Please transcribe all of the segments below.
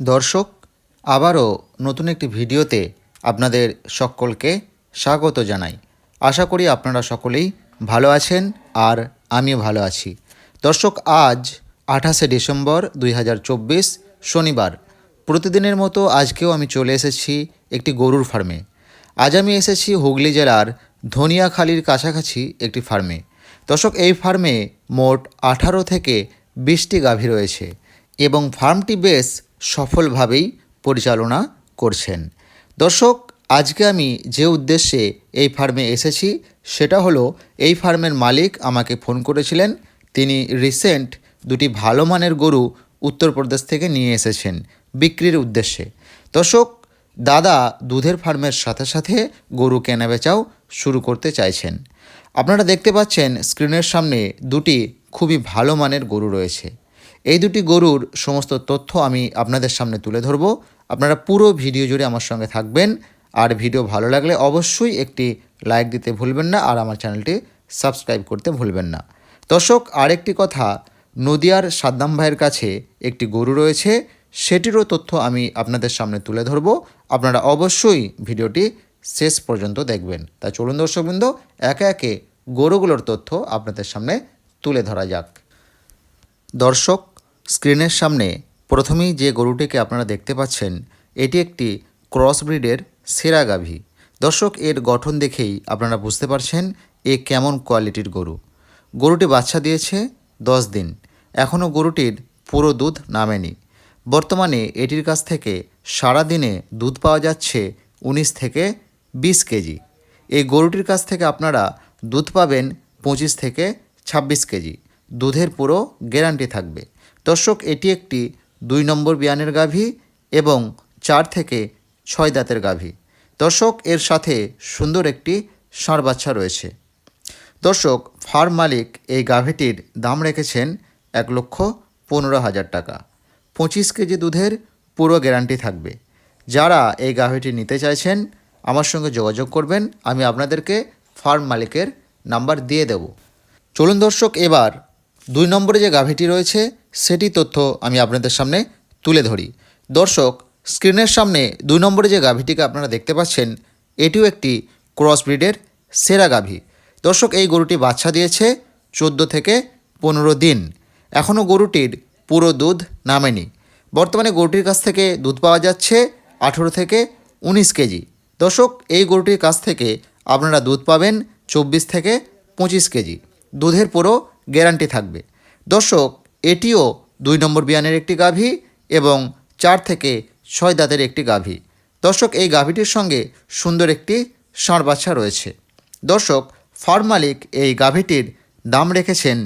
দর্শক, আবারও নতুন একটি ভিডিওতে আপনাদের সকলকে স্বাগত জানাই। আশা করি আপনারা সকলেই ভালো আছেন আর আমিও ভালো আছি। দর্শক, আজ আঠাশে ডিসেম্বর দুই হাজার চব্বিশ, শনিবার। প্রতিদিনের মতো আজকেও আমি চলে এসেছি একটি গরুর ফার্মে। আজ আমি এসেছি হুগলি জেলার ধনিয়াখালির কাছাকাছি একটি ফার্মে। দর্শক, এই ফার্মে মোট আঠারো থেকে বিশটি গাভী রয়েছে এবং ফার্মটি বেশ সফলভাবেই পরিচালনা করছেন। দর্শক, আজকে আমি যে উদ্দেশ্যে এই ফার্মে এসেছি, সেটা হলো এই ফার্মের মালিক আমাকে ফোন করেছিলেন। তিনি রিসেন্ট দুটি ভালো মানের গরু উত্তরপ্রদেশ থেকে নিয়ে এসেছেন বিক্রির উদ্দেশ্যে। দর্শক, দাদা দুধের ফার্মের সাথে সাথে গরু কেনাবেচাও শুরু করতে চাইছেন। আপনারা দেখতে পাচ্ছেন, স্ক্রিনের সামনে দুটি খুবই ভালো মানের গরু রয়েছে। এই দুটি গরুর সমস্ত তথ্য আমি আপনাদের সামনে তুলে ধরব। আপনারা পুরো ভিডিও জুড়ে আমার সঙ্গে থাকবেন। আর ভিডিও ভালো লাগলে অবশ্যই একটি লাইক দিতে ভুলবেন না আর আমার চ্যানেলটি সাবস্ক্রাইব করতে ভুলবেন না। দর্শক, আরেকটি কথা, নদিয়ার সাদ্দাম ভাইয়ের কাছে একটি গরু রয়েছে। সেটিরও তথ্য আমি আপনাদের সামনে তুলে ধরব। আপনারা অবশ্যই ভিডিওটি শেষ পর্যন্ত দেখবেন। তাই চলুন দর্শকবৃন্দ, একে একে গরুগুলোর তথ্য আপনাদের সামনে তুলে ধরা যাক। দর্শক স্ক্রিনের সামনে প্রথমেই যে গরুটিকে আপনারা দেখতে পাচ্ছেন, এটি একটি ক্রস ব্রিডের সেরা গাভী। দর্শক, এর গঠন দেখেই আপনারা বুঝতে পারছেন এ কেমন কোয়ালিটির গরু। গরুটি বাচ্চা দিয়েছে দশ দিন। এখনও গরুটির পুরো দুধ নামেনি। বর্তমানে এটির কাছ থেকে সারা দিনে দুধ পাওয়া যাচ্ছে উনিশ থেকে বিশ কেজি। এই গরুটির কাছ থেকে আপনারা দুধ পাবেন পঁচিশ থেকে ছাব্বিশ কেজি। দুধের পুরো গ্যারান্টি থাকবে। দর্শক, এটি একটি দুই নম্বর বিয়ানের গাভী এবং চার থেকে ছয় দাঁতের গাভী। দর্শক, এর সাথে সুন্দর একটি ষাঁড় বাচ্চা রয়েছে। দর্শক ফার্ম মালিক এই গাভীটির দাম রেখেছেন এক লক্ষ পনেরো হাজার টাকা। পঁচিশ কেজি দুধের পুরো গ্যারান্টি থাকবে। যারা এই গাভীটি নিতে চাইছেন, আমার সঙ্গে যোগাযোগ করবেন। আমি আপনাদেরকে ফার্ম মালিকের নাম্বার দিয়ে দেব। চলুন দর্শক, এবার দুই নম্বরে যে গাভীটি রয়েছে সেটি তথ্য আমি আপনাদের সামনে তুলে ধরি। দর্শক, স্ক্রিনের সামনে দুই নম্বরে যে গাভীটিকে আপনারা দেখতে পাচ্ছেন, এটিও একটি ক্রস ব্রিডের সেরা গাভী। দর্শক, এই গরুটি বাচ্চা দিয়েছে চোদ্দ থেকে পনেরো দিন। এখনও গরুটির পুরো দুধ নামেনি। বর্তমানে গরুটির কাছ থেকে দুধ পাওয়া যাচ্ছে আঠেরো থেকে উনিশ কেজি। দর্শক, এই গরুটির কাছ থেকে আপনারা দুধ পাবেন চব্বিশ থেকে পঁচিশ কেজি। দুধের পুরো গ্যারান্টি থাকবে। দর্শক এটিও দুই নম্বর বিয়ানের একটি গাভী এবং চার থেকে ছয় দাঁতের একটি গাভী। দর্শক, এই গাভীটির সঙ্গে সুন্দর একটি ষাঁড় বাচ্চা রয়েছে। দর্শক, ফার্ম মালিক এই গাভীটির দাম রেখেছেন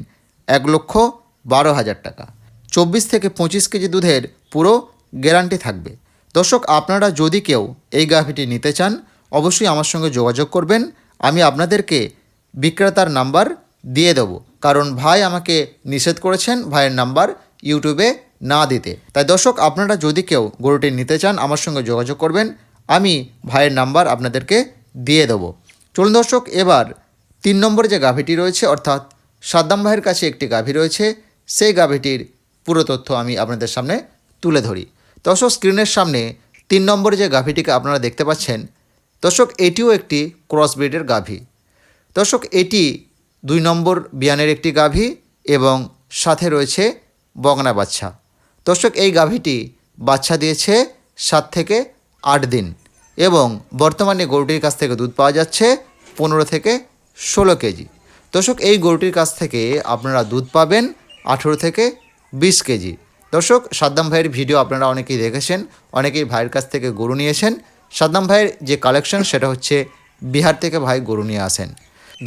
এক লক্ষ বারো হাজার টাকা। চব্বিশ থেকে পঁচিশ কেজি দুধের পুরো গ্যারান্টি থাকবে। দর্শক, আপনারা যদি কেউ এই গাভীটি নিতে চান, অবশ্যই আমার সঙ্গে যোগাযোগ করবেন। আমি আপনাদেরকে বিক্রেতার নাম্বার দিয়ে দেব। কারণ ভাই আমাকে নিষেধ করেছেন ভাইয়ের নাম্বার ইউটিউবে না দিতে। তাই দর্শক, আপনারা যদি কেউ গরুটি নিতে চান, আমার সঙ্গে যোগাযোগ করবেন। আমি ভাইয়ের নাম্বার আপনাদেরকে দিয়ে দেবো। চলুন দর্শক, এবার তিন নম্বরে যে গাভীটি রয়েছে, অর্থাৎ সাদ্দাম ভাইয়ের কাছে একটি গাভী রয়েছে, সেই গাভীটির পুরো তথ্য আমি আপনাদের সামনে তুলে ধরি। দর্শক, স্ক্রিনের সামনে তিন নম্বরে যে গাভীটিকে আপনারা দেখতে পাচ্ছেন, দর্শক, এটিও একটি ক্রস ব্রিডের গাভী। দর্শক, এটি দুই নম্বর বিয়ানের একটি গাভী এবং সাথে রয়েছে বগনা বাচ্চা। দর্শক, এই গাভীটি বাচ্চা দিয়েছে সাত থেকে আট দিন এবং বর্তমানে গরুটির কাছ থেকে দুধ পাওয়া যাচ্ছে পনেরো থেকে ষোলো কেজি। দর্শক, এই গরুটির কাছ থেকে আপনারা দুধ পাবেন আঠেরো থেকে বিশ কেজি। দর্শক, সাদ্দাম ভাইয়ের ভিডিও আপনারা অনেকেই দেখেছেন, অনেকেই ভাইয়ের কাছ থেকে গরু নিয়েছেন। সাদ্দাম ভাইয়ের যে কালেকশন, সেটা হচ্ছে বিহার থেকে ভাই গরু নিয়ে আসেন।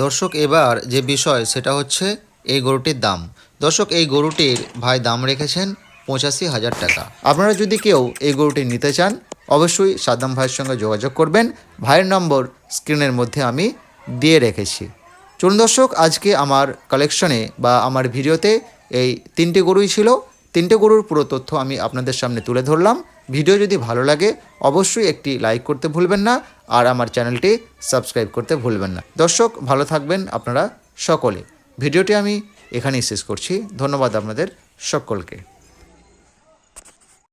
দর্শক, এবার যে বিষয় সেটা হচ্ছে এই গরুটির দাম। দর্শক, এই গরুটির ভাই দাম রেখেছেন পঁচাশি হাজার টাকা। আপনারা যদি কেউ এই গরুটি নিতে চান, অবশ্যই সাদ্দাম ভাইয়ের সঙ্গে যোগাযোগ করবেন। ভাইয়ের নম্বর স্ক্রিনের মধ্যে আমি দিয়ে রেখেছি। চলুন দর্শক, আজকে আমার কালেকশনে বা আমার ভিডিওতে এই তিনটে গরুই ছিল। তিনটে গরুর পুরো তথ্য আমি আপনাদের সামনে তুলে ধরলাম। ভিডিও যদি ভালো লাগে, অবশ্যই একটি লাইক করতে ভুলবেন না, আর আমার চ্যানেলটি সাবস্ক্রাইব করতে ভুলবেন না। দর্শক, ভালো থাকবেন আপনারা সকলে। ভিডিওটি আমি এখানেই শেষ করছি। ধন্যবাদ আপনাদের সকলকে।